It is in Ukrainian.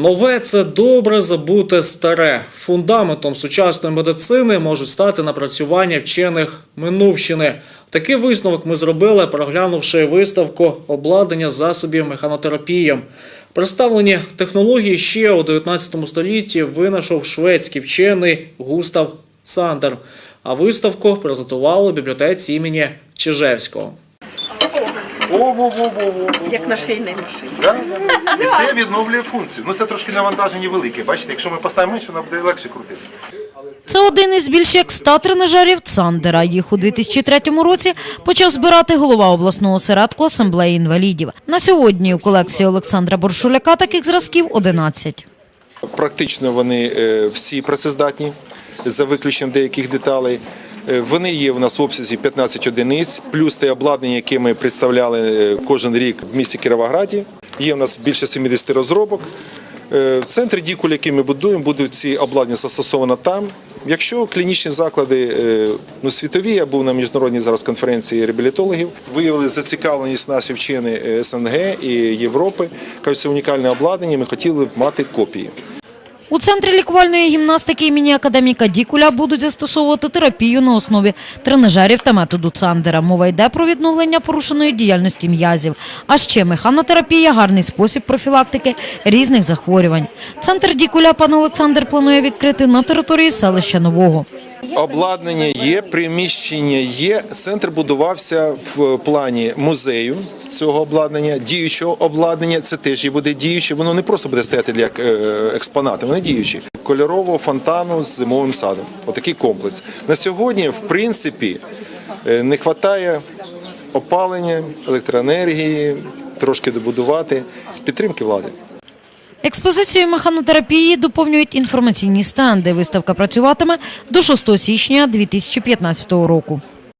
Нове це добре забуте старе. Фундаментом сучасної медицини можуть стати напрацювання вчених минувщини. Такий висновок ми зробили, проглянувши виставку обладнання засобів механотерапії. Представлені технології ще у 19 столітті винайшов шведський вчений Густав Цандер. А виставку презентували в бібліотеці імені Чижевського. О-во-во-во-во. як на швейній машині. Да? І це відновлює функцію. Ну це трошки навантаження велике. Бачите, якщо ми поставимо менше, воно буде легше крутити. Це один із більш як ста тренажерів Цандера. Їх у 2003 році почав збирати голова обласного осередку асамблеї інвалідів. На сьогодні у колекції Олександра Боршуляка таких зразків 11. Практично вони е, всі працездатні, за виключенням деяких деталей. Е, Вони є в нас в обсязі 15 одиниць, плюс те обладнання, яке ми представляли е, кожен рік в місті Кіровограді. Є в нас більше 70 розробок. Е, В центрі Дікуль, який ми будуємо, будуть ці обладнання застосовано там. Якщо клінічні заклади ну, світові, я був на міжнародній зараз конференції реабілітологів, виявили зацікавленість наші вчені СНГ і Європи. Кажуть, це унікальне обладнання, ми хотіли б мати копії. У центрі лікувальної гімнастики імені академіка Дікуля будуть застосовувати терапію на основі тренажерів та методу Цандера. Мова йде про відновлення порушеної діяльності м'язів. А ще механотерапія – гарний спосіб профілактики різних захворювань. Центр Дікуля пан Олександр планує відкрити на території селища Нового. Обладнання є, приміщення є. Центр будувався в плані музею цього обладнання, діючого обладнання. Це теж і буде діюче. Воно не просто буде стояти як е, експонати, вони діючі. Кольорового фонтану з зимовим садом. Отакий комплекс. На сьогодні, в принципі, е, не вистачає опалення, електроенергії, трошки добудувати, підтримки влади. Експозицію механотерапії доповнюють інформаційні стенди. Виставка працюватиме до 6 січня 2015 року.